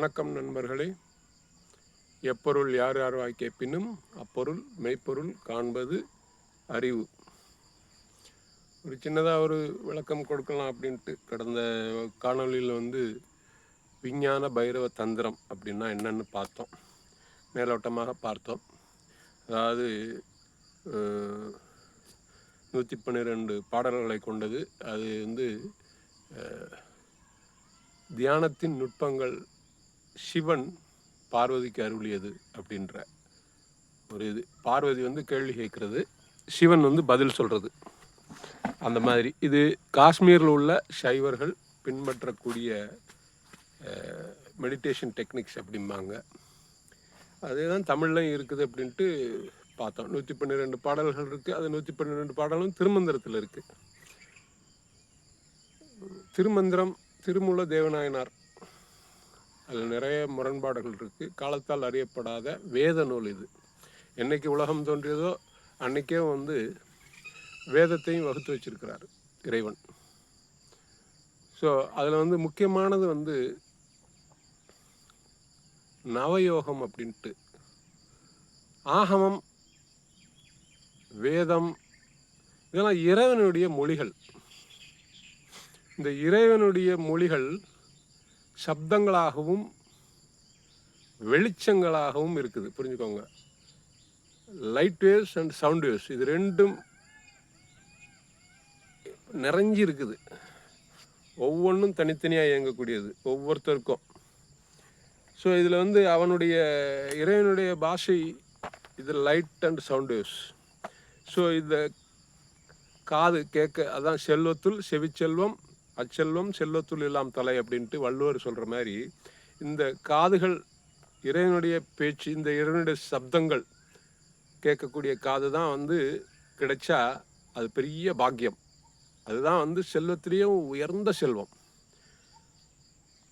வணக்கம் நண்பர்களே. எப்பொருள் யார் யார் வாய் கேட்பினும் அப்பொருள் மெய்ப்பொருள் காண்பது அறிவு. ஒரு சின்னதாக ஒரு விளக்கம் கொடுக்கலாம் அப்படின்ட்டு கடந்த காணொளியில் வந்து விஞ்ஞான பைரவ தந்திரம் அப்படின்னா என்னன்னு பார்த்தோம். மேலோட்டமாக பார்த்தோம். அதாவது நூற்றி பன்னிரெண்டு பாடல்களை கொண்டது. அது வந்து தியானத்தின் நுட்பங்கள் சிவன் பார்வதிக்கு அருளியது அப்படின்ற ஒரு இது. பார்வதி வந்து கேள்வி கேட்குறது சிவன் வந்து பதில் சொல்கிறது அந்த மாதிரி. இது காஷ்மீரில் உள்ள சைவர்கள் பின்பற்றக்கூடிய மெடிடேஷன் டெக்னிக்ஸ் அப்படிம்பாங்க. அதே தான் தமிழ்லையும் இருக்குது அப்படின்ட்டு பார்த்தோம். நூற்றி பன்னிரெண்டு பாடல்கள் இருக்குது அது நூற்றி பன்னிரெண்டு பாடலும் திருமந்திரத்தில் இருக்குது திருமந்திரம் திருமூல தேவநாயனார் அதில் நிறைய முரண்பாடுகள் இருக்குது காலத்தால் அறியப்படாத வேத நூல் இது. என்னைக்கு உலகம் தோன்றியதோ அன்னைக்கே வந்து வேதத்தையும் வகுத்து வச்சிருக்கிறார் இறைவன். ஸோ அதில் வந்து முக்கியமானது வந்து நவயோகம் அப்படின்ட்டு. ஆகமம் வேதம் இதெல்லாம் இறைவனுடைய மொழிகள். இந்த இறைவனுடைய மொழிகள் சப்தங்களாகவும் வெளிச்சங்களாகவும் இருக்குது. புரிஞ்சுக்கோங்க. Light waves and sound waves இது ரெண்டும் நிறைஞ்சி இருக்குது. ஒவ்வொன்றும் தனித்தனியாக இயங்கக்கூடியது. ஒவ்வொருத்தருக்கும். ஸோ இதில் வந்து அவனுடைய இறைவனுடைய பாஷை இது light and sound waves so இந்த காது கேட்க அதான் செல்வத்துள் செவிச்செல்வம் அச்செல்வம் செல்வத்துள் எல்லாம் தலை அப்படின்ட்டு வள்ளுவர் சொல்கிற மாதிரி இந்த காதுகள் இறைவனுடைய பேச்சு இந்த இறைவனுடைய சப்தங்கள் கேட்கக்கூடிய காது தான் வந்து கிடைச்சா அது பெரிய பாக்கியம். அதுதான் வந்து செல்வத்திலேயும் உயர்ந்த செல்வம்.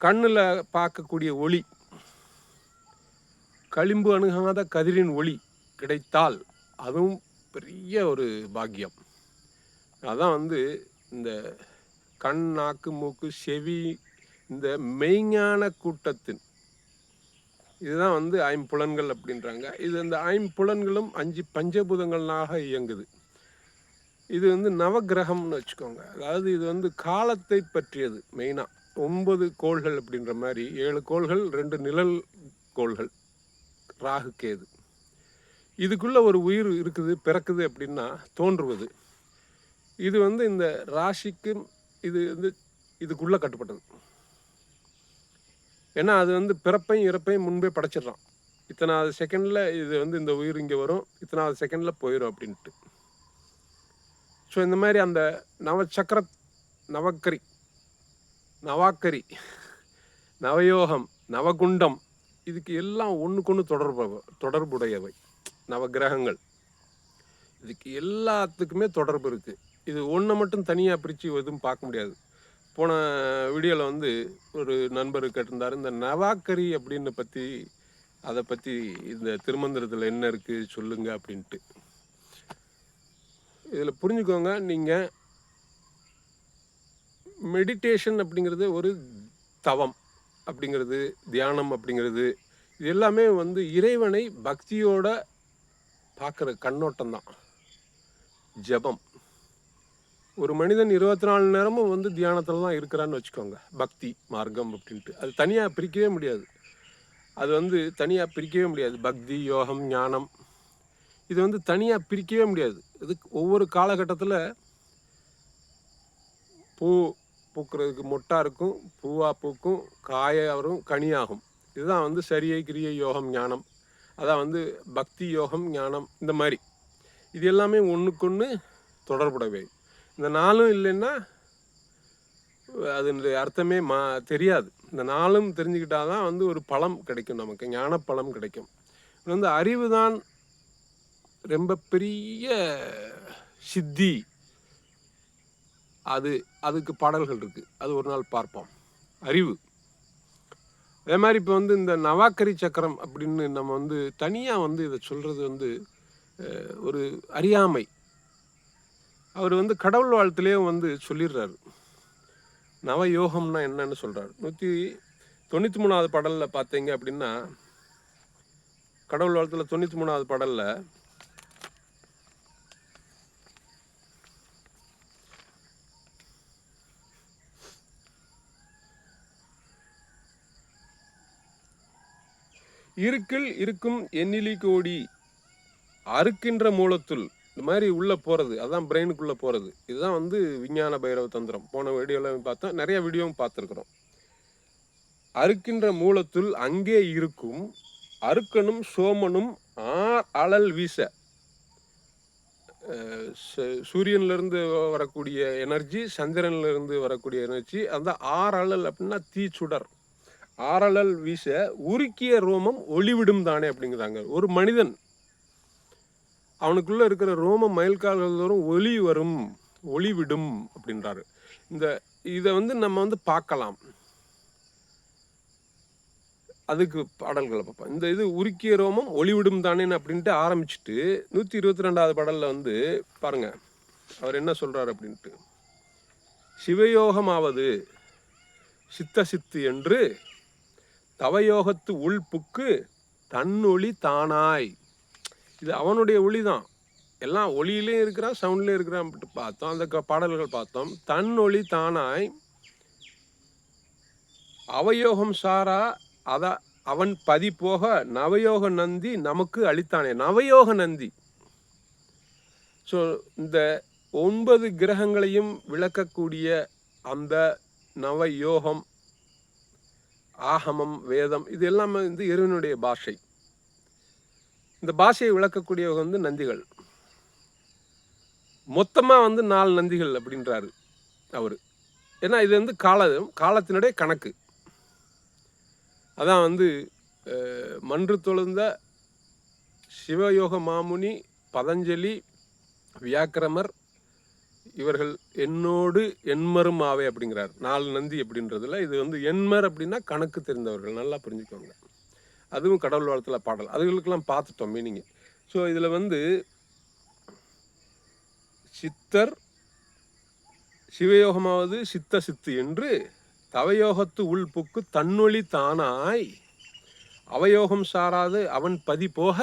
கண்ணில் பார்க்கக்கூடிய ஒளி களிம்பு அணுகாத கதிரின் ஒளி கிடைத்தால் அதுவும் பெரிய ஒரு பாக்கியம். அதான் வந்து இந்த கண் நாக்கு மூக்கு செவி இந்த மெய்ஞான கூட்டத்தின். இதுதான் வந்து ஐம்புலன்கள் அப்படின்றாங்க. இது இந்த ஐம்புலன்களும் அஞ்சு பஞ்சபூதங்களாக இயங்குது. இது வந்து நவக்கிரகம்னு வச்சுக்கோங்க. அதாவது இது வந்து காலத்தை பற்றியது மெயினாக ஒன்பது கோள்கள் அப்படின்ற மாதிரி ஏழு கோள்கள் ரெண்டு நிழல் கோள்கள் ராகு கேது. இதுக்குள்ள ஒரு உயிர் இருக்குது பிறக்குது அப்படின்னா தோன்றுவது. இது வந்து இந்த ராசிக்கு இது வந்து இதுக்குள்ளே கட்டுப்பட்டது. ஏன்னா அது வந்து பிறப்பையும் இறப்பையும் முன்பே படைச்சிடுறான். இத்தனாவது செகண்டில் இது வந்து இந்த உயிர் இங்கே வரும் இத்தனாவது செகண்டில் போயிடும் அப்படின்ட்டு. ஸோ இந்த மாதிரி அந்த நவச்சக்கர நவக்கரி நவாக்கரி நவயோகம் நவகுண்டம் இதுக்கு எல்லாம் ஒன்றுக்கொன்று தொடர்பு தொடர்புடையவை. நவகிரகங்கள் இதுக்கு எல்லாத்துக்குமே தொடர்பு இருக்குது இது ஒன்றை மட்டும் தனியாக பிரித்து எதுவும் பார்க்க முடியாது. போன வீடியோவில் வந்து ஒரு நண்பர் கேட்டிருந்தார் இந்த நவாக்கரி அப்படின்னு பற்றி அதை பற்றி இந்த திருமந்திரத்தில் என்ன இருக்குது சொல்லுங்க அப்படின்ட்டு. இதில் புரிஞ்சுக்கோங்க நீங்கள் மெடிடேஷன் அப்படிங்கிறது ஒரு தவம் அப்படிங்கிறது தியானம் அப்படிங்கிறது இது எல்லாமே வந்து இறைவனை பக்தியோட பார்க்குற கண்ணோட்டம் தான் ஜபம். ஒரு மனிதன் இருபத்தி நாலு நேரமும் வந்து தியானத்தில் தான் இருக்கிறான்னு வச்சுக்கோங்க. பக்தி மார்க்கம் அப்படின்ட்டு. அது தனியாக பிரிக்கவே முடியாது. அது வந்து தனியாக பிரிக்கவே முடியாது. பக்தி யோகம் ஞானம். இது வந்து தனியாக பிரிக்கவே முடியாது. இது ஒவ்வொரு காலகட்டத்தில் பூ பூக்கிறதுக்கு மொட்டாக இருக்கும் பூவாக பூக்கும் காய வரும் கனியாகும். இதுதான் வந்து சரியை கிரியை யோகம் ஞானம். அதான் வந்து பக்தி யோகம் ஞானம் இந்த மாதிரி. இது எல்லாமே ஒன்றுக்கொன்று தொடர்புடையவை. இந்த நாளும் இல்லைன்னா அதனுடைய அர்த்தமே மா தெரியாது. இந்த நாளும் தெரிஞ்சுக்கிட்டால் தான் வந்து ஒரு பழம் கிடைக்கும் நமக்கு ஞானப்பழம் கிடைக்கும். இது வந்து அறிவு தான் ரொம்ப பெரிய சித்தி. அது அதுக்கு பாடல்கள் இருக்குது அது ஒரு நாள் பார்ப்போம். அறிவு. அதே மாதிரி இப்போ வந்து இந்த நவாக்கரி சக்கரம் அப்படின்னு நம்ம வந்து தனியாக வந்து இதை சொல்கிறது வந்து ஒரு அறியாமை. அவர் வந்து கடவுள் வாழ்த்துலேயே வந்து சொல்லிடுறாரு. நவயோகம்னா என்னன்னு சொல்கிறார் நூற்றி தொண்ணூற்றி மூணாவது பாடலில் பார்த்தீங்க அப்படின்னா கடவுள் வாழ்த்தில் தொண்ணூற்றி மூணாவது பாடலில் இருக்கில் இருக்கும் எண்ணிலி கோடி அறுக்கின்ற மூலத்துள் இந்த மாதிரி உள்ளே போகிறது அதுதான் பிரெயினுக்குள்ளே போகிறது இதுதான் வந்து விஞ்ஞான பைரவ தந்திரம். போன வீடியோவில் பார்த்தா நிறைய வீடியோவும் பார்த்துருக்குறோம். அறுக்கின்ற மூலத்துள் அங்கே இருக்கும் அருக்கனும் சோமனும் ஆர் அழல் வீச. சூரியன்லேருந்து வரக்கூடிய எனர்ஜி சந்திரன்லேருந்து வரக்கூடிய எனர்ஜி அந்த ஆறழல் அப்படின்னா தீச்சுடர் ஆறழல் வீச உருக்கிய ரோமம் ஒளிவிடும் தானே அப்படிங்கிறாங்க. ஒரு மனிதன் அவனுக்குள்ளே இருக்கிற ரோமம் மயில்கால்கள் தோறும் ஒளி வரும் ஒளிவிடும் அப்படின்றாரு. இந்த இதை வந்து நம்ம வந்து பார்க்கலாம். அதுக்கு பாடல்களை பார்ப்போம். இந்த இது உருக்கிய ரோமம் ஒளிவிடும் தானேன்னு அப்படின்ட்டு ஆரம்பிச்சுட்டு நூற்றி இருபத்தி ரெண்டாவது பாடலில் வந்து பாருங்கள் அவர் என்ன சொல்கிறார் அப்படின்ட்டு. சிவயோகமாவது சித்த சித்து என்று தவயோகத்து உள்புக்கு தன்னொளி தானாய் இது அவனுடைய ஒளி தான் எல்லாம் ஒளியிலையும் இருக்கிறான் சவுண்ட்லேயும் இருக்கிறான் அப்படின்ட்டு பார்த்தோம். அந்த க- பாடல்கள் பார்த்தோம். தன் ஒளி தானாய் அவயோகம் சாரா அத அவன் பதி போக நவயோக நந்தி நமக்கு அளித்தானே. நவயோக நந்தி. ஸோ இந்த ஒன்பது கிரகங்களையும் விளக்கக்கூடிய அந்த நவயோகம் ஆகமம் வேதம் இது எல்லாமே வந்து இறைவனுடைய பாஷை. இந்த பாஷையை விளக்கக்கூடியவங்க வந்து நந்திகள். மொத்தமாக வந்து நாலு நந்திகள் அப்படின்றாரு அவர். ஏன்னா இது வந்து கால காலத்தினுடைய கணக்கு. அதான் வந்து மன்று தொழுந்த சிவயோக மாமுனி பதஞ்சலி வியாக்கிரமர் இவர்கள் என்னோடு எண்மரும் ஆவே அப்படிங்கிறார். நாலு நந்தி அப்படின்றதுல இது வந்து எண்மர் அப்படின்னா கணக்கு தெரிந்தவர்கள். நல்லா புரிஞ்சுக்கோங்க. அதுவும் கடவுள் வாழ்த்துல பாடல். அதுகளுக்கெல்லாம் பார்த்துட்டோம் மீனிங் ஸோ இதில் வந்து சித்தர் சிவயோகமாவது சித்த சித்து என்று தவயோகத்து உள்புக்கு தன்னொழி தானாய் அவயோகம் சாராது அவன் பதி போக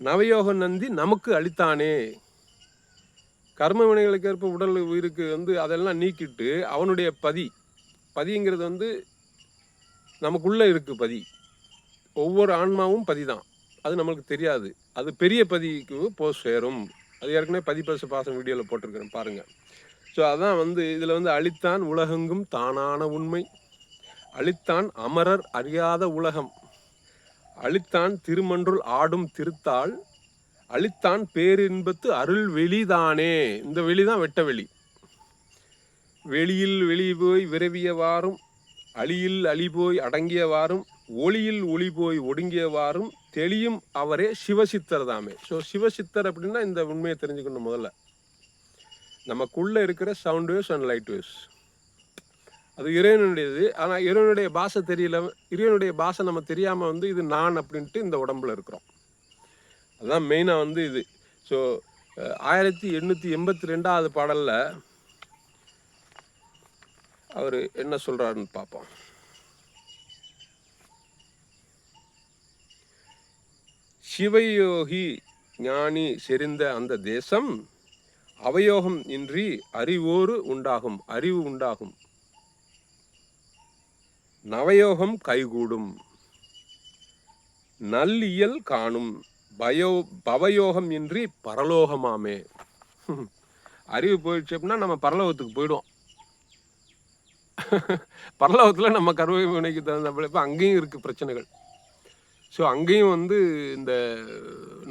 நவயோக நந்தி நமக்கு அளித்தானே. கர்ம வினைகளுக்கு ஏற்ப உடல் உயிருக்கு வந்து அதெல்லாம் நீக்கிட்டு அவனுடைய பதி பதிங்கிறது வந்து நமக்குள்ளே இருக்குது பதி. ஒவ்வொரு ஆன்மாவும் பதி தான். அது நம்மளுக்கு தெரியாது. அது பெரிய பதிக்கு போ சேரும். அது ஏற்கனவே பதிப்பசு பாசம் வீடியோவில் போட்டிருக்கிறேன் பாருங்கள் ஸோ அதான் வந்து இதில் வந்து அழித்தான் உலகெங்கும் தானான உண்மை. அழித்தான் அமரர் அறியாத உலகம். அழித்தான் திருமன்றுள் ஆடும் திருத்தாள். அழித்தான் பேரின்பத்து அருள் வெளிதானே. இந்த வெளி தான் வெட்ட வெளி. வெளியில் வெளி போய் விரவியவாறும் அழியில் அழி போய் அடங்கியவாறும் ஒளியில் ஒளி போய் ஒடுங்கியவாறும் தெளியும் அவரே சிவசித்தர் தாமே. ஸோ சிவசித்தர் அப்படின்னா இந்த உண்மையை தெரிஞ்சுக்கணும் முதல்ல. நமக்குள்ளே இருக்கிற sound waves and light waves அது இறைவனுடையது. ஆனால் இறைவனுடைய பாஷை தெரியல. இறைவனுடைய பாஷை நம்ம தெரியாமல் வந்து இது நான் அப்படின்ட்டு இந்த உடம்புல இருக்கிறோம். அதுதான் மெயினாக வந்து இது. ஸோ ஆயிரத்தி எண்ணூற்றி எண்பத்தி ரெண்டாவது பாடலில் அவர் என்ன சொல்கிறாருன்னு பார்ப்போம். சிவயோகி ஞானி செறிந்த அந்த தேசம் அவயோகம் இன்றி அறிவோரு உண்டாகும் அறிவு உண்டாகும். நவயோகம் கைகூடும். நல்லியல் காணும். பயோ பவயோகம் இன்றி பரலோகமாமே. அறிவு போயிடுச்சு அப்படின்னா நம்ம பரலோகத்துக்கு போயிடுவோம். பரலோகத்தில் நம்ம கருவை வினைக்கு தகுந்த இப்போ அங்கேயும் இருக்குது பிரச்சனைகள். ஸோ அங்கேயும் வந்து இந்த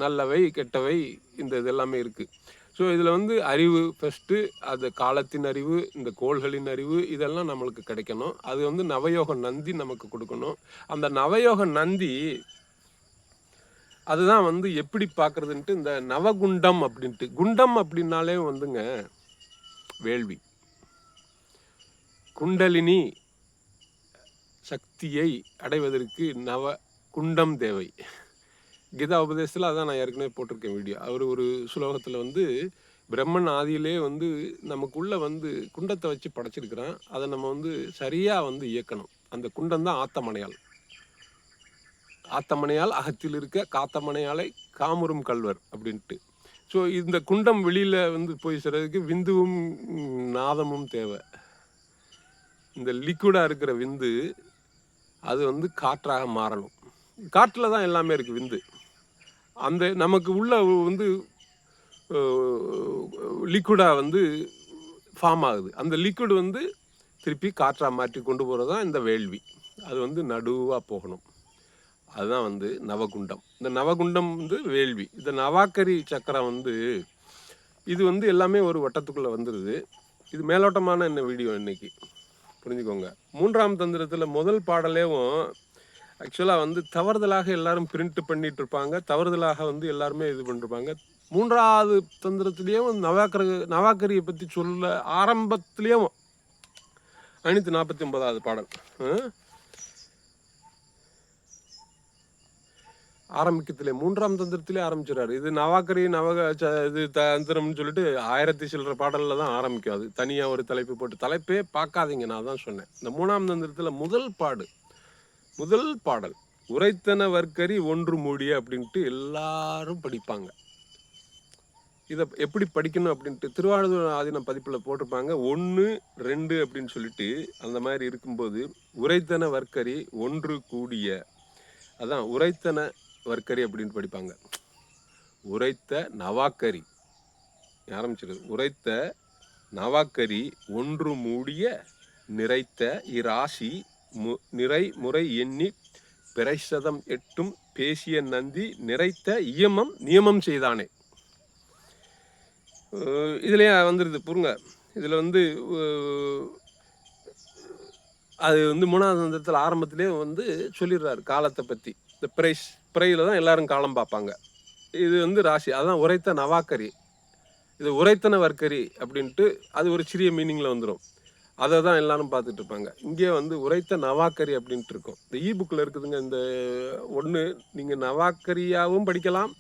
நல்லவை கெட்டவை இந்த இதெல்லாமே இருக்குது ஸோ இதில் வந்து அறிவு ஃபஸ்ட்டு அது காலத்தின் அறிவு இந்த கோள்களின் அறிவு இதெல்லாம் நம்மளுக்கு கிடைக்கணும். அது வந்து நவயோக நந்தி நமக்கு கொடுக்கணும். அந்த நவயோக நந்தி அதுதான் வந்து எப்படி பார்க்குறதுன்ட்டு இந்த நவகுண்டம் அப்படின்ட்டு. குண்டம் அப்படின்னாலே வந்துங்க வேள்வி. குண்டலினி சக்தியை அடைவதற்கு நவ குண்டம் தேவை. கீதா உபதேசத்தில் அதான் நான் ஏற்கனவே போட்டிருக்கேன் வீடியோ அவர் ஒரு சுலோகத்தில் வந்து பிரம்மன் ஆதியிலே வந்து நமக்குள்ளே வந்து குண்டத்தை வச்சு படைச்சிருக்கிறான். அதை நம்ம வந்து சரியாக வந்து இயக்கணும். அந்த குண்டம் தான் ஆத்தமனையால் ஆத்தமனையால் அகத்தில் இருக்க காத்தமனையாலை காமுறும் கல்வர் அப்படின்ட்டு. ஸோ இந்த குண்டம் வெளியில் வந்து போய் சேர்றதுக்கு விந்துவும் நாதமும் தேவை. இந்த லிக்விடாக இருக்கிற விந்து அது வந்து காற்றாக மாறணும். காற்றில் தான் எல்லாமே இருக்குது விந்து. அந்த நமக்கு உள்ள வந்து லிக்விடாக வந்து ஃபார்ம் ஆகுது. அந்த லிக்விட் வந்து திருப்பி காற்றாக மாற்றி கொண்டு போகிறது தான் இந்த வேள்வி. அது வந்து நடுவாக போகணும். அதுதான் வந்து நவகுண்டம். இந்த நவகுண்டம் வந்து வேள்வி. இந்த நவாக்கரி சக்கரம் வந்து இது வந்து எல்லாமே ஒரு வட்டத்துக்குள்ளே வந்துடுது இது மேலோட்டமான என்ன வீடியோ இன்றைக்கி புரிஞ்சுக்கோங்க. மூன்றாம் தந்திரத்தில் முதல் பாடலேவும் ஆக்சுவலாக வந்து தவறுதலாக எல்லாரும் பிரிண்ட் பண்ணிட்டு இருப்பாங்க தவறுதலாக வந்து எல்லாருமே இது பண்ணிருப்பாங்க. மூன்றாவது தந்திரத்திலேயே வந்து நவாக்கர் நவாக்கரியை பற்றி சொல்ல ஆரம்பத்திலேயும் ஐநூற்றி நாற்பத்தி ஒன்பதாவது பாடல் ஆரம்பிக்கத்திலே மூன்றாம் தந்திரத்திலே ஆரம்பிச்சிடறாரு. இது நவாக்கரி நவக ச- இது தந்திரம்னு சொல்லிட்டு ஆயிரத்தி சில்லற பாடலில் தான் ஆரம்பிக்கும். அது தனியாக ஒரு தலைப்பு போட்டு தலைப்பே பார்க்காதீங்க நான் தான் சொன்னேன். இந்த மூணாம் தந்திரத்தில் முதல் பாடு முதல் பாடல் உரைத்தன வர்க்கரி ஒன்று மூடிய அப்படின்ட்டு எல்லாரும் படிப்பாங்க. இதை எப்படி படிக்கணும் அப்படின்ட்டு திருவாரூர் ஆதீனம் பதிப்பில் போட்டிருப்பாங்க. ஒன்று ரெண்டு அப்படின்னு சொல்லிட்டு அந்த மாதிரி இருக்கும்போது உரைத்தன வர்க்கரி ஒன்று கூடிய அதான் உரைத்தன வர்க்கரி அப்படின்னு படிப்பாங்க. உரைத்த நவாக்கரி ஆரம்பிச்சிருது. உரைத்த நவாக்கரி ஒன்று மூடிய நிறைத்த இராசி மு நிறை முறை எண்ணி பிரசதம் எட்டும் பேசிய நந்தி நிறைத்த இயமம் நியமம் செய்தானே. இதுலேயே வந்துடுது புருங்க. இதில் வந்து அது வந்து மூணாவது தந்திரத்தில் ஆரம்பத்திலே வந்து சொல்லிடுறாரு காலத்தை பற்றி இந்த பிரைஸ் பிறையில் தான் எல்லாரும் காலம் பார்ப்பாங்க. இது வந்து ராசி அதான் உரைத்த நவாக்கரி. இது உரைத்தன வர்க்கரி அப்படின்ட்டு அது ஒரு சிறிய மீனிங்கில் வந்துடும் அதை தான் எல்லாரும் பார்த்துட்டு இருப்பாங்க. இங்கே வந்து உரைத்த நவாக்கரி அப்படின்ட்டு இருக்கும். இந்த இ புக்கில் இருக்குதுங்க இந்த ஒன்று நீங்கள் நவாக்கரியாகவும் படிக்கலாம்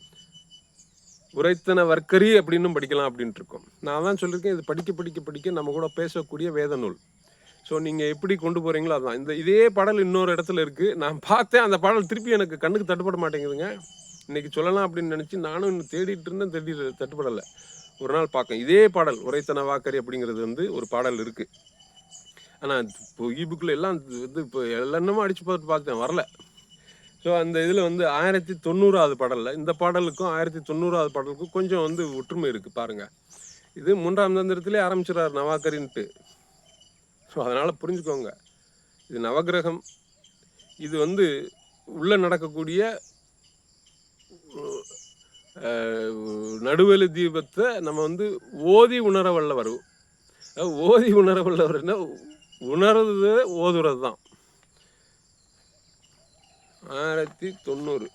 உரைத்தன வர்க்கரி அப்படின்னும் படிக்கலாம் அப்படின்ட்டு இருக்கும். நான் தான் சொல்லியிருக்கேன் இது படிக்க படிக்க படிக்க நம்ம கூட பேசக்கூடிய வேத நூல் ஸோ நீங்கள் எப்படி கொண்டு போகிறீங்களோ அதான். இந்த இதே பாடல் இன்னொரு இடத்துல இருக்குது நான் பார்த்தேன் அந்த பாடல் திருப்பி எனக்கு கண்ணுக்கு தட்டுப்பட மாட்டேங்குதுங்க. இன்றைக்கி சொல்லலாம் அப்படின்னு நினச்சி நானும் இன்னும் தேடிட்டு இருந்தேன் தேடி தட்டுப்படலை. ஒரு நாள் பார்க்கேன். இதே பாடல் உரைத்தன வாக்கரி அப்படிங்கிறது வந்து ஒரு பாடல் இருக்குது ஆனால் இப்போ இபுக்கில் எல்லாம் வந்து இப்போ எல்லாமே அடித்து பார்த்து பார்த்தேன் வரல. ஸோ அந்த இதில் வந்து ஆயிரத்தி தொண்ணூறாவது பாடலில் இந்த பாடலுக்கும் ஆயிரத்தி தொண்ணூறாவது பாடலுக்கும் கொஞ்சம் வந்து ஒற்றுமை இருக்குது பாருங்கள் இது மூன்றாம் தந்திரத்திலே ஆரம்பிச்சிடறார் நவாக்கரின்ட்டு ஸோ அதனால் புரிஞ்சுக்கோங்க. இது நவக்கிரகம் இது வந்து உள்ளே நடக்கக்கூடிய நடுவெளி தீபத்தை நம்ம வந்து ஓதி உணர வல்லவர் ஓதி உணர வல்லவர்னா உணர்றது ஓதுறது தான் ஆயிரத்தி தொண்ணூறு.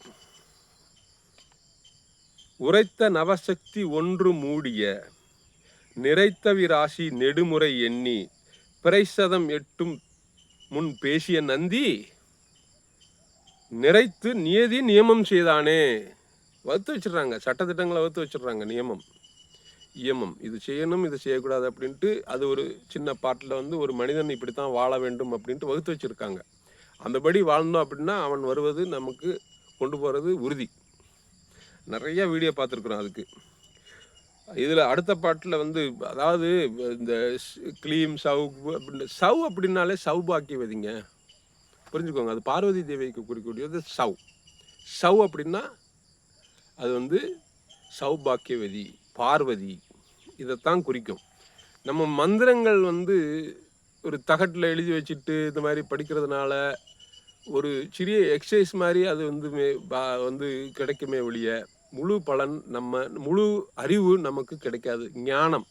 உரைத்த நவசக்தி ஒன்று மூடிய நிறைத்தவிராசி நெடுமுறை எண்ணி பிரைசதம் எட்டும் முன் பேசிய நந்தி நிறைத்து நியதி நியமம் செய்தானே. வகுத்து வச்சிடுறாங்க சட்டத்திட்டங்களை வகுத்து வச்சிடுறாங்க நியமம். இயமம். இது செய்யணும் இது செய்யக்கூடாது அப்படின்ட்டு அது ஒரு சின்ன பாட்டில் வந்து ஒரு மனிதன் இப்படி தான் வாழ வேண்டும் அப்படின்ட்டு வகுத்து வச்சுருக்காங்க. அந்தபடி வாழ்ந்தோம் அப்படின்னா அவன் வருவது நமக்கு கொண்டு போகிறது உறுதி. நிறைய வீடியோ பார்த்துருக்குறோம் அதுக்கு. இதில் அடுத்த பாட்டில் வந்து அதாவது இந்த க்ளீம் சவ் அப்படின்னு சவ் அப்படின்னாலே சௌபாக்கியவதிங்க. புரிஞ்சுக்கோங்க அது பார்வதி தேவிக்கு குறிக்கக்கூடியது சவ். சவ் அப்படின்னா அது வந்து சௌபாக்கியவதி. பார்வதி இதைத்தான் குறிக்கும். நம்ம மந்திரங்கள் வந்து ஒரு தகட்டில் எழுதி வச்சுட்டு இந்த மாதிரி படிக்கிறதுனால ஒரு சிறிய எக்ஸசைஸ் மாதிரி அது வந்து மே- பா- வந்து கிடைக்குமே ஒழிய முழு பலன் நம்ம முழு அறிவு நமக்கு கிடைக்காது. ஞானம்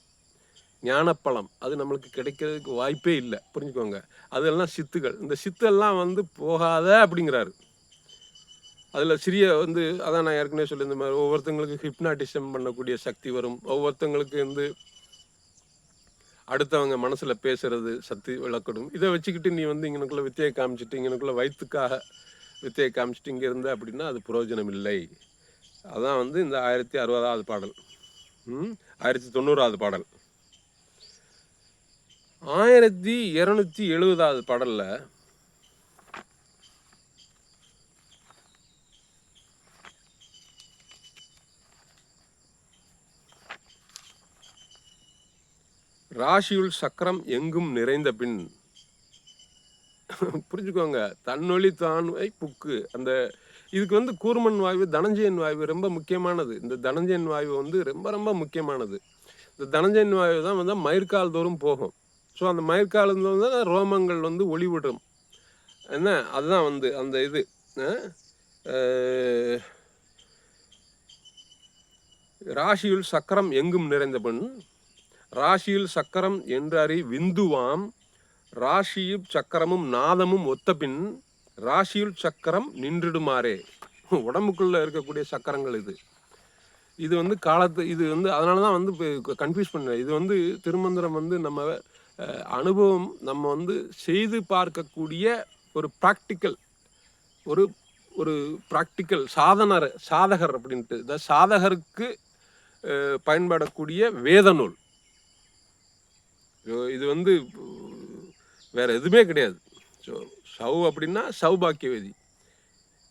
ஞானப்பழம் அது நம்மளுக்கு கிடைக்கிறதுக்கு வாய்ப்பே இல்லை. புரிஞ்சுக்கோங்க. அதெல்லாம் சித்துகள் இந்த சித்தெல்லாம் வந்து போகாத அப்படிங்கிறாரு. அதில் சிறிய வந்து அதான் நான் ஏற்கனவே சொல்லியிருந்த மாதிரி ஒவ்வொருத்தங்களுக்கு ஹிப்னாட்டிசம் பண்ணக்கூடிய சக்தி வரும். ஒவ்வொருத்தங்களுக்கு வந்து அடுத்தவங்க மனசில் பேசுகிறது சக்தி விளக்கடும் இதை வச்சுக்கிட்டு நீ வந்து இங்கனுக்குள்ளே வித்தையை காமிச்சிட்டு இங்கனுக்குள்ளே வயிற்றுக்காக வித்தையை காமிச்சிட்டு இங்கே இருந்த அப்படின்னா அது புரோஜனம் இல்லை அதான் வந்து இந்த ஆயிரத்தி அறுபதாவது பாடல். ஆயிரத்தி தொண்ணூறாவது பாடல். ஆயிரத்தி இரநூத்தி எழுபதாவது பாடலில் ராசியுள் சக்கரம் எங்கும் நிறைந்த பின். புரிஞ்சுக்கோங்க. தன்னொழி தான்வை புக்கு. அந்த இதுக்கு வந்து கூர்மன் வாய்வு தனஞ்சயன் வாய்வு ரொம்ப முக்கியமானது. இந்த தனஞ்சயன் வாயு வந்து ரொம்ப ரொம்ப முக்கியமானது. இந்த தனஞ்சயன் வாயு தான் வந்து மயிர்கால் தோறும் போகும். ஸோ அந்த மயிர்கால் தான் ரோமங்கள் வந்து ஒளிவிடும். என்ன? அதுதான் வந்து அந்த இது. ராசியுள் சக்கரம் எங்கும் நிறைந்த பெண் ராசியில் சக்கரம் என்றறி விந்துவாம். ராசியும் சக்கரமும் நாதமும் ஒத்த பின் ராசியுள் சக்கரம் நின்றுடுமாறே. உடம்புக்குள்ளே இருக்கக்கூடிய சக்கரங்கள் இது. இது வந்து காலத்து இது வந்து அதனால தான் வந்து கன்ஃபியூஸ் பண்ண இது வந்து திருமந்திரம் வந்து நம்ம அனுபவம் நம்ம வந்து செய்து பார்க்கக்கூடிய ஒரு ப்ராக்டிக்கல் ஒரு ஒரு ப்ராக்டிக்கல் சாதனர் சாதகர் அப்படின்ட்டு. இந்த சாதகருக்கு பயன்படக்கூடிய வேத நூல் ஸோ இது வந்து வேறு எதுவுமே கிடையாது. ஸோ சவ் அப்படின்னா சௌபாக்கியவேதி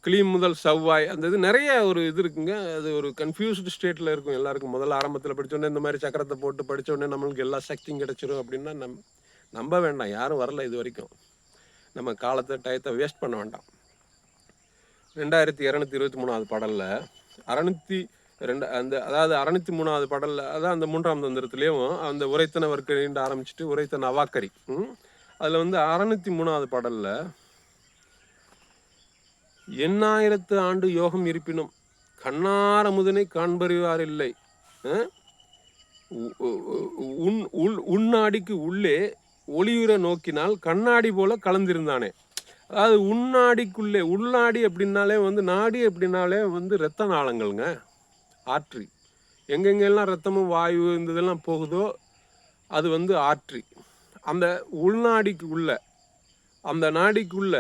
கிளீம் முதல் செவ்வாய் அந்த இது நிறைய ஒரு இது இருக்குங்க. அது ஒரு கன்ஃபியூஸ்டு ஸ்டேட்டில் இருக்கும். எல்லாருக்கும் முதல்ல ஆரம்பத்தில் படித்தோடனே இந்த மாதிரி சக்கரத்தை போட்டு படித்தோடனே நம்மளுக்கு எல்லா சக்தியும் கிடைச்சிரும் அப்படின்னா நம் நம்ப வேண்டாம். யாரும் வரல இது வரைக்கும். நம்ம காலத்தை டயத்தை வேஸ்ட் பண்ண வேண்டாம். ரெண்டாயிரத்தி இரநூத்தி இருபத்தி மூணாவது பாடலில் அறநூற்றி ரெண்டு அந்த அதாவது அறநூற்றி மூணாவது பாடலில் அதான் அந்த மூன்றாம் தந்திரத்துலேயும் அந்த உரைத்தன வர்க்கணின்னு ஆரம்பிச்சுட்டு உரைத்தன அவாக்கரி. அதில் வந்து அறநூற்றி மூணாவது பாடலில் எண்ணாயிரத்து ஆண்டு யோகம் இருப்பினும் கண்ணார முதனை காண்பறிவார் இல்லை. உன் உள் உன்னாடிக்கு உள்ளே ஒளியுற நோக்கினால் கண்ணாடி போல கலந்திருந்தானே. அதாவது உன்னாடிக்குள்ளே உள்நாடி அப்படின்னாலே வந்து நாடி அப்படின்னாலே வந்து இரத்த நாளங்கள்ங்க ஆற்றி. எங்கெங்கெல்லாம் ரத்தமும் வாயு இந்த இதெல்லாம் போகுதோ அது வந்து ஆற்றி. அந்த உள்நாடிக்கு உள்ள அந்த நாடிக்குள்ள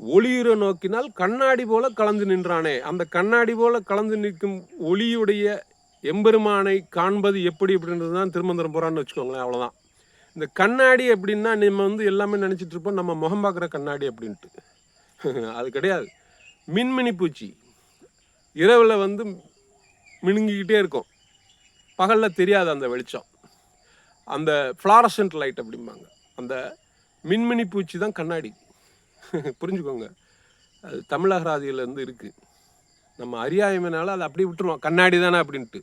ஒளியுற நோக்கினால் கண்ணாடி போல கலந்து நின்றானே. அந்த கண்ணாடி போல கலந்து நிற்கும் ஒளியுடைய எம்பெருமானை காண்பது எப்படி அப்படின்றது தான் திருமந்திரம் போகிறான்னு வச்சுக்கோங்களேன் அவ்வளோதான் இந்த கண்ணாடி அப்படின்னா நம்ம வந்து எல்லாமே நினச்சிட்டு இருப்போம் நம்ம முகம் பார்க்குற கண்ணாடி அப்படின்ட்டு. அது கிடையாது. மின்மினி பூச்சி. இரவில் வந்து மினுங்கிக்கிட்டே இருக்கும். பகலில் தெரியாது அந்த வெளிச்சம். அந்த ஃப்ளாரசன்ட் லைட் அப்படிம்பாங்க. அந்த மின்மினி பூச்சி தான் கண்ணாடி. புரிஞ்சுக்கோங்க. அது தமிழகராதியிலேருந்து இருக்குது நம்ம அறியாமைனால அதை அப்படியே விட்டுருவோம். கண்ணாடி தானே அப்படின்ட்டு.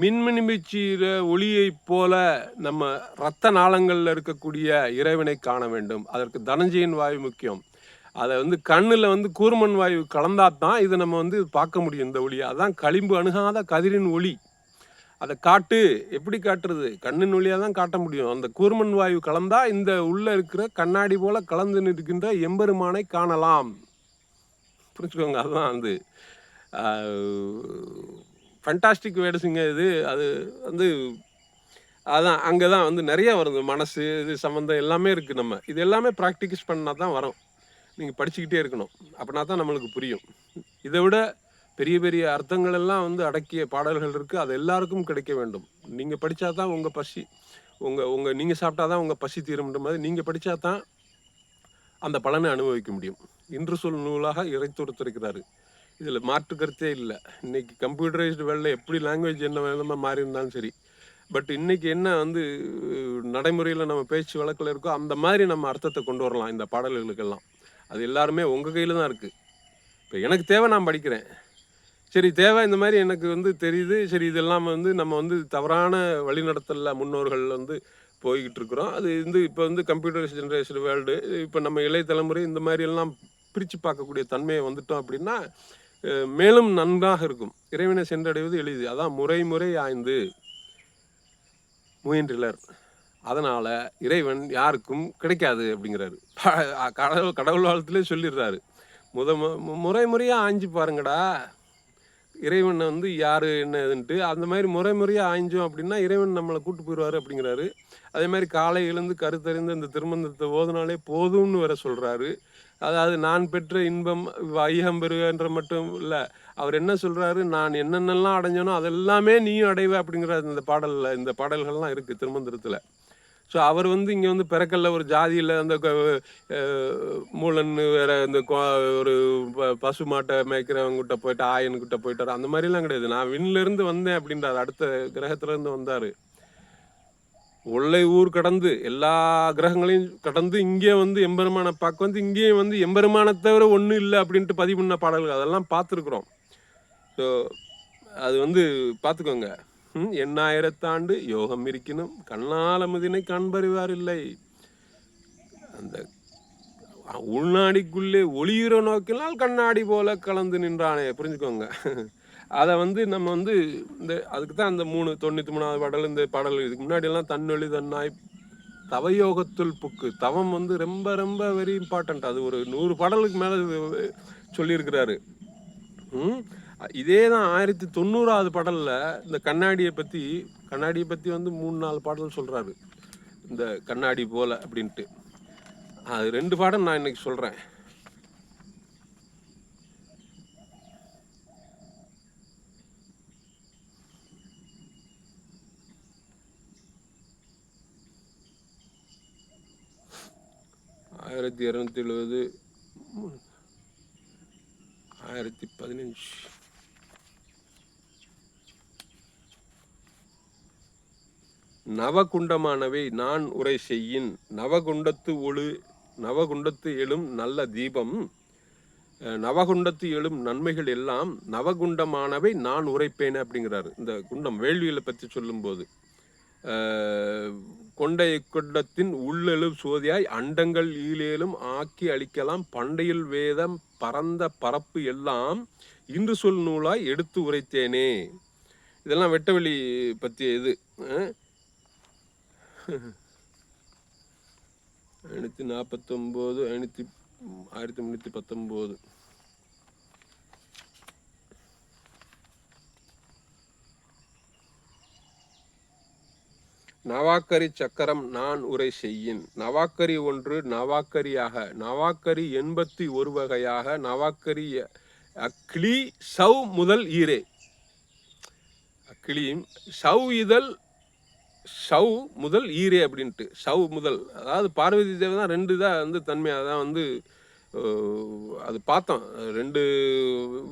மின்மினி பூச்சியில் ஒளியைப் போல நம்ம இரத்த நாளங்களில் இருக்கக்கூடிய இறைவனை காண வேண்டும். அதற்கு தனஞ்சயின் வாயு முக்கியம். அதை வந்து கண்ணில் வந்து கூர்மன் வாயு கலந்தா தான் இதை நம்ம வந்து பார்க்க முடியும் இந்த ஒளி. அதான் களிம்பு அணுகாத கதிரின் ஒளி. அதை காட்டு. எப்படி காட்டுறது? கண்ணின் ஒளியாக தான் காட்ட முடியும். அந்த கூர்மன் வாயு கலந்தா இந்த உள்ள இருக்கிற கண்ணாடி போல கலந்து நிற்கின்ற எம்பெருமானை காணலாம். புரிஞ்சுக்கோங்க அதுதான் வந்து ஃபண்டாஸ்டிக் வேர்டுஸுங்க இது. அது வந்து அதான் அங்கே தான் வந்து நிறைய வருது. மனசு இது சம்மந்தம் எல்லாமே இருக்குது நம்ம. இது எல்லாமே ப்ராக்டிஸ் பண்ணால் தான் வரும். நீங்கள் படிச்சுக்கிட்டே இருக்கணும். அப்படின்னா தான் நம்மளுக்கு புரியும். இதை விட பெரிய பெரிய அர்த்தங்கள் எல்லாம் வந்து அடக்கிய பாடல்கள் இருக்குது அது எல்லாருக்கும் கிடைக்க வேண்டும். நீங்கள் படித்தா தான் உங்கள் பசி உங்கள் உங்கள் நீங்கள் சாப்பிட்டா தான் உங்கள் பசி தீரும்ன்ற மாதிரி நீங்கள் படித்தா தான் அந்த பலனை அனுபவிக்க முடியும். இன்று சொல் நூலாக இறைத்துடுத்திருக்கிறாரு இதில் மாற்று கருத்தே இல்லை. இன்னைக்கு கம்ப்யூட்டரைஸ்டு வேலை எப்படி லாங்குவேஜ் என்ன வேணுமோ மாறி இருந்தாலும் சரி. பட் இன்றைக்கி என்ன வந்து நடைமுறையில் நம்ம பேச்சு வழக்கில் இருக்கோ அந்த மாதிரி நம்ம அர்த்தத்தை கொண்டு வரலாம் இந்த பாடல்களுக்கெல்லாம். அது எல்லாருமே உங்கள் கையில் தான் இருக்குது இப்போ எனக்கு தேவை நான் படிக்கிறேன். சரி தேவை இந்த மாதிரி எனக்கு வந்து தெரியுது. சரி இதெல்லாம் வந்து நம்ம வந்து தவறான வழிநடத்தலில் முன்னோர்கள் வந்து போய்கிட்டு இருக்கிறோம். அது வந்து இப்போ வந்து கம்ப்யூட்டர் ஜென்ரேஷன் வேர்ல்டு இப்போ நம்ம இளைய தலைமுறை இந்த மாதிரி எல்லாம் பிரித்து பார்க்கக்கூடிய தன்மையை வந்துட்டோம் அப்படின்னா மேலும் நன்றாக இருக்கும். இறைவனை சென்றடைவது எளிது. அதான் முறை முறை ஆய்ந்து முயன்றிலர் அதனால் இறைவன் யாருக்கும் கிடைக்காது அப்படிங்கிறாரு. கடவுள் கடவுள் வாழ்த்துலேயே சொல்லிடுறாரு. முத மு- முறை முறையாக ஆய்ஞ்சு பாருங்கடா. இறைவனை வந்து யார் என்ன இதுன்ட்டு அந்த மாதிரி முறை முறையாக ஆய்ஞ்சோம் அப்படின்னா இறைவன் நம்மளை கூட்டு போயிடுவார் அப்படிங்கிறாரு. அதே மாதிரி காலை எழுந்து கருத்தறிந்து அந்த திருமந்தத்தை ஓதுனாலே போதும்னு வேற சொல்கிறாரு அதாவது நான் பெற்ற இன்பம் வையம் பெறுகன்ற மட்டும் இல்லை அவர் என்ன சொல்கிறாரு நான் என்னென்னலாம் அடைஞ்சனோ அதெல்லாமே நீயும் அடைவ அப்படிங்கிற இந்த பாடலில் இந்த பாடல்கள்லாம் இருக்குது திருமந்திரத்தில். ஸோ அவர் வந்து இங்கே வந்து பிறக்கல்ல ஒரு ஜாதியில் அந்த க- மூலன் வேற இந்த ஒரு ப- பசு மாட்டை மேய்க்கிறவங்கிட்ட போயிட்டு ஆயன்கிட்ட போயிட்டாரு. அந்த மாதிரிலாம் கிடையாது. நான் விண்ணிலேருந்து வந்தேன் அப்படின்றார். அடுத்த கிரகத்துலேருந்து வந்தார். உள்ளே ஊர் கடந்து எல்லா கிரகங்களையும் கடந்து இங்கே வந்து எம்பெருமான பார்க்க வந்து இங்கேயும் வந்து எம்பெருமானை தவிர ஒன்றும் இல்லை அப்படின்ட்டு பதிவு பண்ண பாடல்கள் அதெல்லாம் பார்த்துருக்குறோம். ஸோ அது வந்து பார்த்துக்கோங்க. எண்ணாயிரத்தாண்டு யோகம் இருக்கணும் கண்ணாலமுதினை காண்பறிவார் இல்லை அந்த உள்நாடிக்குள்ளே ஒளியுற நோக்கினால் கண்ணாடி போல கலந்து நின்றானே புரிஞ்சுக்கோங்க. அதை வந்து நம்ம வந்து இந்த அதுக்கு தான் அந்த மூணு தொண்ணூற்றி மூணாவது பாடல் இந்த பாடல் இதுக்கு முன்னாடியெல்லாம் தன்னொழி தன்னாய் தவயோகத்துள் புக்கு. தவம் வந்து ரொம்ப ரொம்ப வெரி இம்பார்ட்டண்ட் அது ஒரு நூறு பாடலுக்கு மேலே சொல்லியிருக்கிறாரு. ம் இதே தான் ஆயிரத்தி தொண்ணூறாவது பாடலில் இந்த கண்ணாடியை பற்றி கண்ணாடியை பற்றி வந்து மூணு நாலு பாடல் சொல்கிறாரு இந்த கண்ணாடி போல் அப்படின்ட்டு. அது ரெண்டு பாடம் நான் இன்னைக்கு சொல்கிறேன் ஆயிரத்தி இரநூத்தி எழுபது ஆயிரத்தி பதினஞ்சு. நவகுண்டமானவை நான் உரை செய்யின் நவகுண்டத்து ஒழு நவகுண்டத்து எழும் நல்ல தீபம். நவகுண்டத்து எழும் நன்மைகள் எல்லாம் நவகுண்டமானவை நான் உரைப்பேன் அப்படிங்கிறாரு. இந்த குண்டம் வேள்விகளை பற்றி சொல்லும்போது. கொண்டை குண்டத்தின் உள்ளெழு சோதியாய் அண்டங்கள் ஈழேலும் ஆக்கி அளிக்கலாம் பண்டையில் வேதம் பரந்த பரப்பு எல்லாம் இன்று சொல் நூலாய் எடுத்து உரைத்தேனே. இதெல்லாம் வெட்டவெளி பற்றிய இது. ஐநூற்றி நாற்பத்தொம்போது ஐநூற்றி ஆயிரத்தி முந்நூற்றி பத்தொம்போது. நவாக்கரி சக்கரம் நான் உரை செய்யின். நவாக்கரி ஒன்று நவாக்கரியாக நவாக்கரி எண்பத்தி ஒரு வகையாக நவாக்கரி அக்ளி சவ் முதல் ஈரே. அக்கிளியும் சவ் இதழ் ஷவ் முதல் ஈரே அப்படின்ட்டு. ஷவ் முதல். அதாவது பார்வதி தேவி தான் ரெண்டு தான் வந்து தன்மையாக தான் வந்து அது பார்த்தோம். ரெண்டு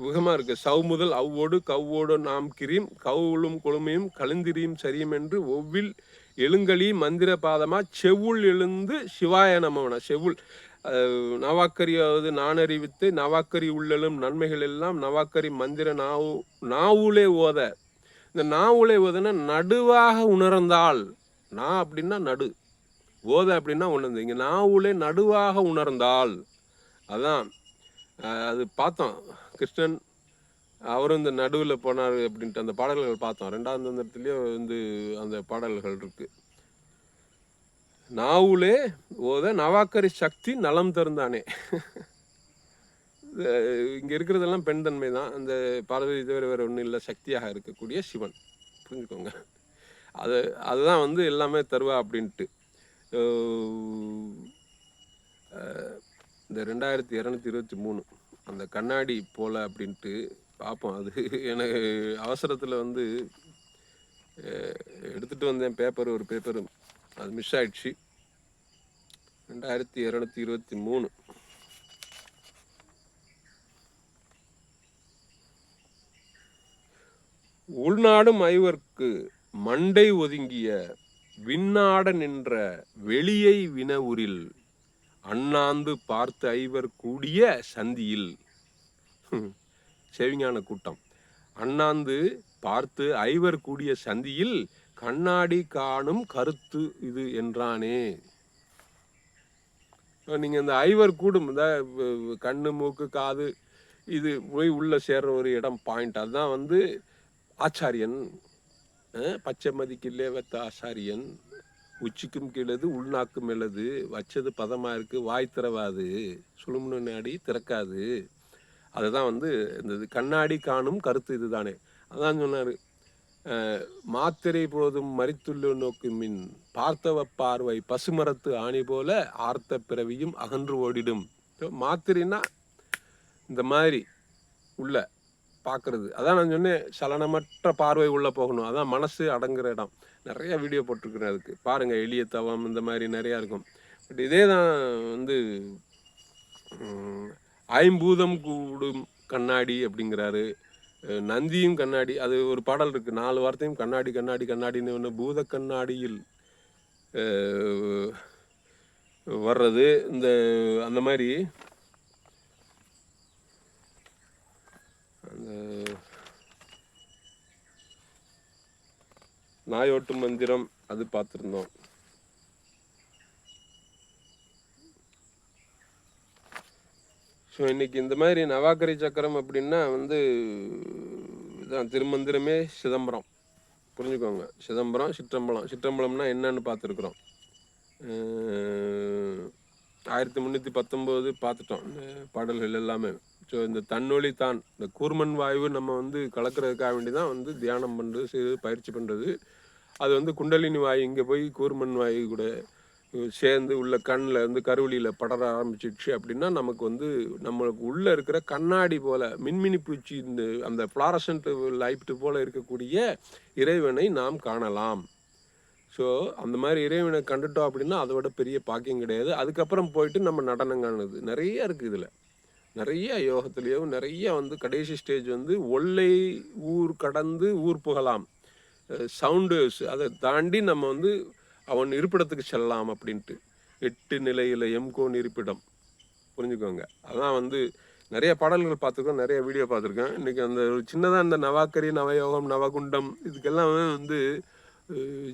விகமாக இருக்குது சவ் முதல் அவ்வோடு கவ்வோடு நாம் கிரீம் கவுளும் கொழுமையும் கழுந்திரியும் சரியும் என்று ஒவ்வில் எழுங்களி மந்திர பாதமாக செவுள் எழுந்து சிவாய நமவன. செவுள் நவாக்கரியாவது நானறிவித்து நவாக்கரி உள்ளலும் நன்மைகள் எல்லாம் நவாக்கரி மந்திர நாவு நாவுலே ஓத. இந்த நாவுலே உழைவதுன்னா நடுவாக உணர்ந்தால் நான் அப்படின்னா நடு. ஓத அப்படின்னா உணர்ந்து. இங்கே நாவுலே நடுவாக உணர்ந்தால் அதான் அது பார்த்தோம். கிருஷ்ணன் அவரும் இந்த நடுவில் போனார் அப்படின்ட்டு அந்த பாடல்கள் பார்த்தோம். ரெண்டாவது தந்திரத்துலேயே வந்து அந்த பாடல்கள் இருக்குது நாவுலே ஓத நவாக்கரி சக்தி நலம் தருந்தானே. இங்கே இருக்கிறதெல்லாம் பெண் தன்மை தான். அந்த பார்வதி தவிர வேறு ஒன்றும் இல்லை. சக்தியாக இருக்கக்கூடிய சிவன். புரிஞ்சுக்கோங்க. அது அதுதான் வந்து எல்லாமே தருவா அப்படின்ட்டு. இந்த ரெண்டாயிரத்தி இரநூத்தி இருபத்தி மூணு. அந்த கண்ணாடி போல அப்படின்ட்டு பார்ப்போம் அது எனக்கு அவசரத்தில் வந்து எடுத்துகிட்டு வந்தேன் பேப்பர் ஒரு பேப்பர் அது மிஸ் ஆயிடுச்சு. ரெண்டாயிரத்தி இரநூத்தி இருபத்தி மூணு. உள்நாடும் ஐவர்க்கு மண்டை ஒதுங்கிய விண்ணாட நின்ற வெளியை வினவுரில் அண்ணாந்து பார்த்து ஐவர் கூடிய சந்தியில். செவிஞான கூட்டம். அண்ணாந்து பார்த்து ஐவர் கூடிய சந்தியில் கண்ணாடி காணும் கருத்து இது என்றானே. நீங்கள் இந்த ஐவர் கூடும் இந்த கண்ணு மூக்கு காது இது போய் உள்ளே சேர்ற ஒரு இடம் பாயிண்ட் அதுதான் வந்து ஆச்சாரியன் பச்சை மதிக்கில்லே வைத்த ஆச்சாரியன் உச்சிக்கும் கீழது உள்நாக்கும் எழுது வச்சது பதமாக இருக்குது வாய் திறவாது சுழுமுன்னு நாடி திறக்காது. அதுதான் வந்து இந்த இது கண்ணாடி காணும் கருத்து இதுதானே. அதான் சொன்னார். மாத்திரை போதும் மறித்துள்ள நோக்கு மின் பார்த்தவ பார்வை பசுமரத்து ஆணி போல ஆர்த்த பிறவியும் அகன்று ஓடிடும். மாத்திரைன்னா இந்த மாதிரி உள்ள பார்க்குறது அதான் நான் சொன்னேன் சலனமற்ற பார்வை உள்ளே போகணும். அதான் மனசு அடங்குற இடம். நிறைய வீடியோ போட்டிருக்கிறேன் அதுக்கு. பாருங்கள் எளிய தவம் இந்த மாதிரி நிறையா இருக்கும். பட் இதே தான் வந்து ஐம்பூதம் கூடும் கண்ணாடி அப்படிங்கிறாரு. நந்தியும் கண்ணாடி. அது ஒரு பாடல் இருக்குது நாலு வார்த்தையும் கண்ணாடி கண்ணாடி கண்ணாடின்னு ஒன்று பூத கண்ணாடியில் வர்றது. இந்த அந்த மாதிரி அந்த நாயோட்டு மந்திரம் அது பார்த்துருந்தோம். ஸோ இன்னைக்கு இந்த மாதிரி நவாக்கரி சக்கரம் அப்படின்னா வந்து இதான் திருமந்திரமே சிதம்பரம். புரிஞ்சுக்கோங்க. சிதம்பரம் சிற்றம்பலம். சிற்றம்பலம்னா என்னன்னு பார்த்துருக்குறோம். ஆயிரத்தி முந்நூற்றி பத்தொம்போது பார்த்துட்டோம். இந்த பாடல்கள் எல்லாமே. ஸோ இந்த தன்னொழி தான். இந்த கூர்மன் வாயு நம்ம வந்து கலக்கிறதுக்காக வேண்டி தான் வந்து தியானம் பண்ணுறது செய்து பயிற்சி பண்ணுறது அது வந்து குண்டலினி வாயு இங்கே போய் கூர்மன் வாயு கூட சேர்ந்து உள்ள கண்ணில் இருந்து கருவழியில் படர ஆரம்பிச்சிடுச்சு அப்படின்னா நமக்கு வந்து நம்மளுக்கு உள்ளே இருக்கிற கண்ணாடி போல் மின்மினி பூச்சி இந்த அந்த ஃப்ளாரசன்ட் லைட்டு போல் இருக்கக்கூடிய இறைவனை நாம் காணலாம். ஸோ அந்த மாதிரி இறைவனை கண்டுட்டோம் அப்படின்னா அதை விட பெரிய பாக்கியம் கிடையாது. அதுக்கப்புறம் போயிட்டு நம்ம நடனம் காணுது. நிறைய இருக்குது இதில். நிறைய யோகத்துலேயும் நிறைய வந்து கடைசி ஸ்டேஜ் வந்து ஒல்லை ஊர் கடந்து ஊர் புகலாம். சவுண்டு அதை தாண்டி நம்ம வந்து அவன் இருப்பிடத்துக்கு செல்லலாம் அப்படின்ட்டு. எட்டு நிலையில் எம்கோன் இருப்பிடம். புரிஞ்சுக்கோங்க. அதான் வந்து நிறைய பாடல்கள் பார்த்துருக்கோம் நிறைய வீடியோ பார்த்துருக்கேன். இன்றைக்கி அந்த ஒரு சின்னதாக இந்த நவாக்கரி நவயோகம் நவகுண்டம் இதுக்கெல்லாம் வந்து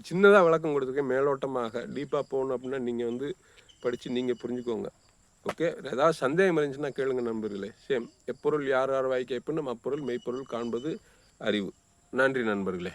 சின்னதாக விளக்கம் கொடுத்துருக்கேன். மேலோட்டமாக டீப்பாக போகணும் அப்படின்னா நீங்கள் வந்து படித்து நீங்கள் புரிஞ்சுக்கோங்க. ஓகே? ஏதாவது சந்தேகம் இருந்துச்சுன்னா கேளுங்க நண்பர்களே. சேம். எப்பொருள் யார் யார் வாய் கேட்பணும் அப்பொருள் மெய்ப்பொருள் காண்பது அறிவு. நன்றி நண்பர்களே.